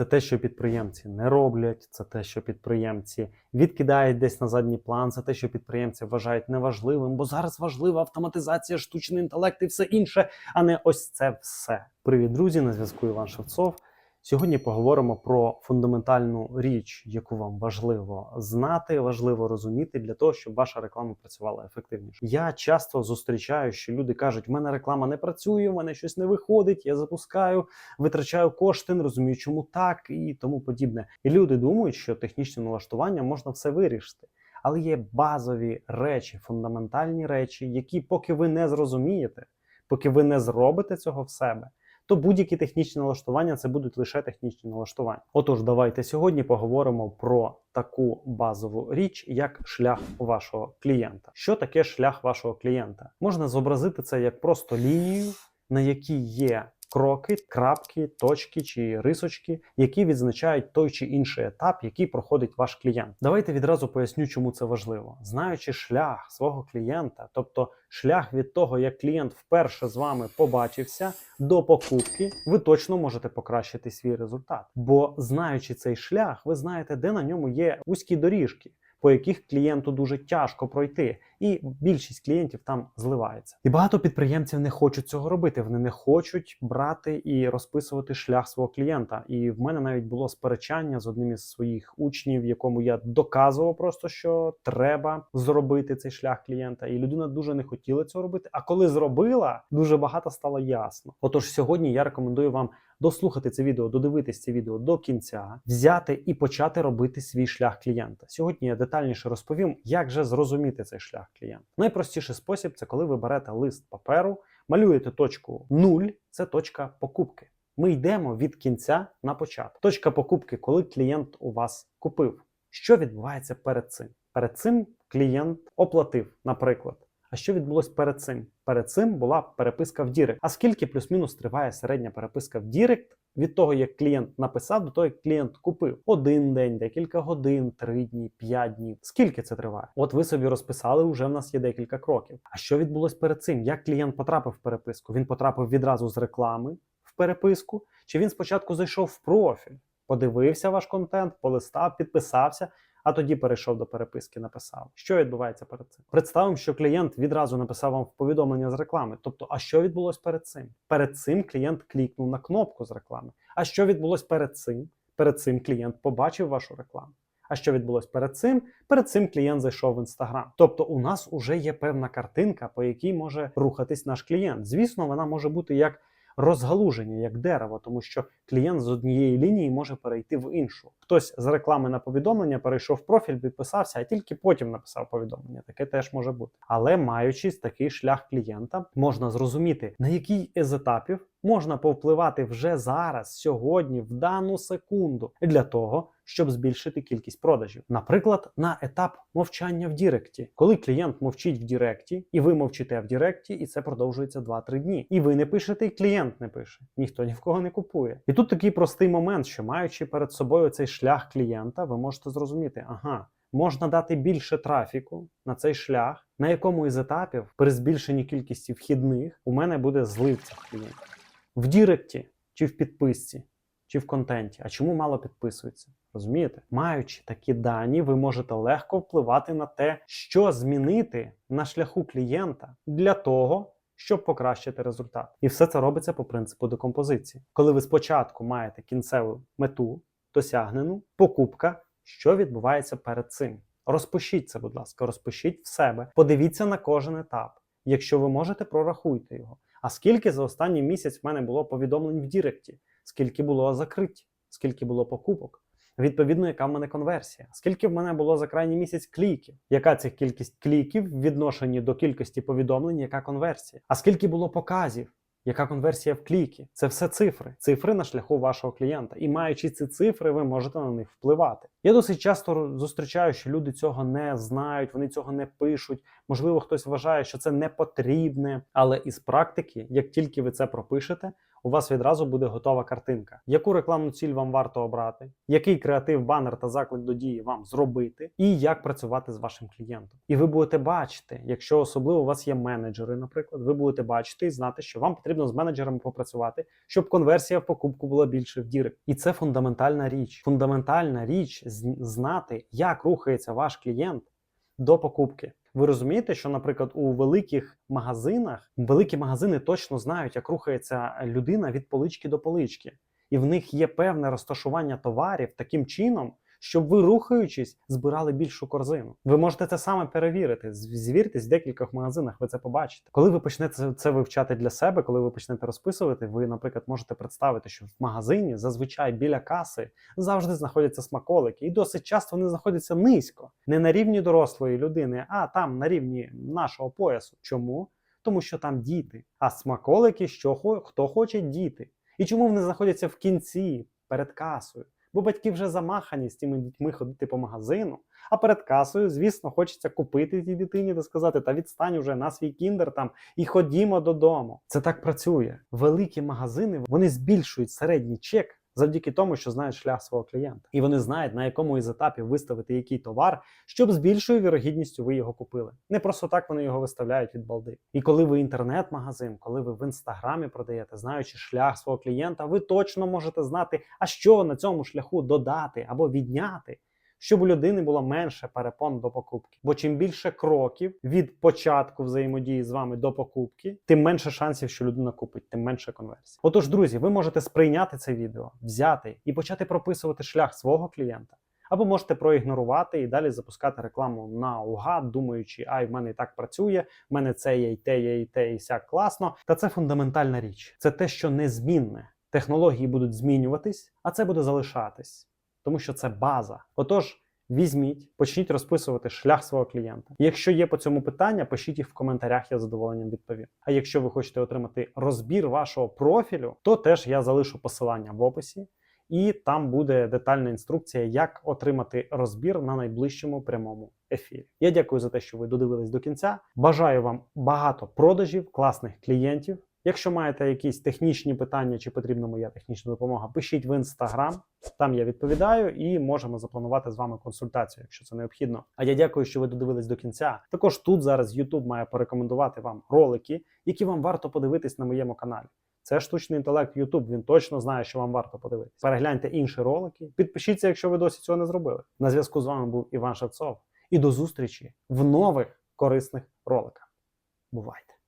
Це те, що підприємці не роблять, це те, що підприємці відкидають десь на задній план, це те, що підприємці вважають неважливим, бо зараз важлива автоматизація, штучний інтелект і все інше, а не ось це все. Привіт, друзі! На зв'язку Іван Шевцов. Сьогодні поговоримо про фундаментальну річ, яку вам важливо знати, важливо розуміти для того, щоб ваша реклама працювала ефективніше. Я часто зустрічаю, що люди кажуть: в мене реклама не працює, в мене щось не виходить, я запускаю, витрачаю кошти, не розумію, чому так і тому подібне. І люди думають, що технічним налаштуванням можна все вирішити. Але є базові речі, фундаментальні речі, які, поки ви не зрозумієте, поки ви не зробите цього в себе, то будь-які технічні налаштування це будуть лише технічні налаштування. Отож, давайте сьогодні поговоримо про таку базову річ, як шлях вашого клієнта. Що таке шлях вашого клієнта? Можна зобразити це як просто лінію, на якій є кроки, крапки, точки чи рисочки, які відзначають той чи інший етап, який проходить ваш клієнт. Давайте відразу поясню, чому це важливо. Знаючи шлях свого клієнта, тобто шлях від того, як клієнт вперше з вами побачився до покупки, ви точно можете покращити свій результат. Бо знаючи цей шлях, ви знаєте, де на ньому є вузькі доріжки. По яких клієнту дуже тяжко пройти, і більшість клієнтів там зливається. І багато підприємців не хочуть цього робити. Вони не хочуть брати і розписувати шлях свого клієнта. І в мене навіть було сперечання з одним із своїх учнів, якому я доказував просто, що треба зробити цей шлях клієнта. І людина дуже не хотіла цього робити. А коли зробила, дуже багато стало ясно. Отож, сьогодні я рекомендую вам дослухати це відео, додивитись це відео до кінця, взяти і почати робити свій шлях клієнта. Сьогодні я детальніше розповім, як же зрозуміти цей шлях клієнта. Найпростіший спосіб це коли ви берете лист паперу, малюєте точку 0, це точка покупки. Ми йдемо від кінця на початок. Точка покупки, коли клієнт у вас купив. Що відбувається перед цим? Перед цим клієнт оплатив, наприклад. А що відбулося перед цим? Перед цим була переписка в Дірект. А скільки плюс-мінус триває середня переписка в Дірект від того, як клієнт написав, до того, як клієнт купив? Один день, декілька годин, три дні, п'ять днів. Скільки це триває? От ви собі розписали, вже в нас є декілька кроків. А що відбулося перед цим? Як клієнт потрапив в переписку? Він потрапив відразу з реклами в переписку, чи він спочатку зайшов в профіль, подивився ваш контент, полистав, підписався а тоді перейшов до переписки, написав. Що відбувається перед цим? Представимо, що клієнт відразу написав вам повідомлення з реклами. Тобто, а що відбулося перед цим? Перед цим клієнт клікнув на кнопку з реклами. А що відбулося перед цим? Перед цим клієнт побачив вашу рекламу. А що відбулося перед цим? Перед цим клієнт зайшов в інстаграм. Тобто, у нас вже є певна картинка, по якій може рухатись наш клієнт. Звісно, вона може бути як розгалуження, як дерево, тому що клієнт з однієї лінії може перейти в іншу. Хтось з реклами на повідомлення перейшов в профіль, підписався, а тільки потім написав повідомлення. Таке теж може бути. Але маючи такий шлях клієнта, можна зрозуміти, на який із етапів можна повпливати вже зараз, сьогодні, в дану секунду, для того, щоб збільшити кількість продажів. Наприклад, на етап мовчання в Діректі, коли клієнт мовчить в Діректі, і ви мовчите в Діректі, і це продовжується 2-3 дні. І ви не пишете, і клієнт не пише. Ніхто ні в кого не купує. І тут такий простий момент, що маючи перед собою цей шлях клієнта, ви можете зрозуміти, ага. Можна дати більше трафіку на цей шлях, на якому із етапів при збільшенні кількості вхідних у мене буде злив цих клієнтів в Діректі чи в підписці, чи в контенті. А чому мало підписується? Розумієте? Маючи такі дані, ви можете легко впливати на те, що змінити на шляху клієнта для того. Щоб покращити результат, і все це робиться по принципу декомпозиції. Коли ви спочатку маєте кінцеву мету досягнену, покупка, що відбувається перед цим. Розпишіть це, будь ласка, розпишіть в себе, подивіться на кожен етап. Якщо ви можете, прорахуйте його. А скільки за останній місяць в мене було повідомлень в Діректі, скільки було закриті, скільки було покупок? Відповідно, яка в мене конверсія? Скільки в мене було за крайній місяць кліків? Яка ця кількість кліків в відношенні до кількості повідомлень, яка конверсія? А скільки було показів? Яка конверсія в кліки? Це все цифри, цифри на шляху вашого клієнта. І маючи ці цифри, ви можете на них впливати. Я досить часто зустрічаю, що люди цього не знають, вони цього не пишуть. Можливо, хтось вважає, що це не потрібне. Але із практики, як тільки ви це пропишете, у вас відразу буде готова картинка, яку рекламну ціль вам варто обрати, який креатив, банер та заклик до дії вам зробити, і як працювати з вашим клієнтом. І ви будете бачити, якщо особливо у вас є менеджери, наприклад, ви будете бачити і знати, що вам потрібно з менеджерами попрацювати, щоб конверсія в покупку була більше в дірек. І це фундаментальна річ. Фундаментальна річ знати, як рухається ваш клієнт до покупки. Ви розумієте, що, наприклад, у великих магазинах великі магазини точно знають, як рухається людина від полички до полички, і в них є певне розташування товарів таким чином, щоб ви, рухаючись, збирали більшу корзину. Ви можете це саме перевірити. Звіртесь в декількох магазинах, ви це побачите. Коли ви почнете це- вивчати для себе, коли ви почнете розписувати, ви, наприклад, можете представити, що в магазині зазвичай біля каси завжди знаходяться смаколики, і досить часто вони знаходяться низько, не на рівні дорослої людини, а там на рівні нашого поясу. Чому? Тому що там діти. А смаколики, що хто хоче діти. І чому вони знаходяться в кінці перед касою? Бо батьки вже замахані з тими дітьми ходити по магазину. А перед касою, звісно, хочеться купити тій дитині та сказати: та відстань уже на свій кіндер там і ходімо додому. Це так працює. Великі магазини вони збільшують середній чек. Завдяки тому, що знають шлях свого клієнта, і вони знають, на якому із етапів виставити який товар, щоб з більшою вірогідністю ви його купили. Не просто так вони його виставляють від балди. І коли ви інтернет-магазин, коли ви в інстаграмі продаєте, знаючи шлях свого клієнта, ви точно можете знати, а що на цьому шляху додати або відняти, щоб у людини було менше перепон до покупки. Бо чим більше кроків від початку взаємодії з вами до покупки, тим менше шансів, що людина купить, тим менше конверсій. Отож, друзі, ви можете сприйняти це відео, взяти і почати прописувати шлях свого клієнта. Або можете проігнорувати і далі запускати рекламу наугад, думаючи, ай, в мене і так працює, в мене це є, і те є, і те, і сяк класно. Та це фундаментальна річ. Це те, що незмінне. Технології будуть змінюватись, а це буде залишатись, тому що це база. Отож, візьміть, почніть розписувати шлях свого клієнта. Якщо є по цьому питання, пишіть їх в коментарях, я з задоволенням відповім. А якщо ви хочете отримати розбір вашого профілю, то теж я залишу посилання в описі. І там буде детальна інструкція, як отримати розбір на найближчому прямому ефірі. Я дякую за те, що ви додивились до кінця. Бажаю вам багато продажів, класних клієнтів. Якщо маєте якісь технічні питання чи потрібна моя технічна допомога, пишіть в інстаграм. Там я відповідаю і можемо запланувати з вами консультацію, якщо це необхідно. А я дякую, що ви додивились до кінця. Також тут зараз YouTube має порекомендувати вам ролики, які вам варто подивитись на моєму каналі. Це штучний інтелект YouTube, він точно знає, що вам варто подивитися. Перегляньте інші ролики, підпишіться, якщо ви досі цього не зробили. На зв'язку з вами був Іван Шевцов. І до зустрічі в нових корисних роликах. Бувайте!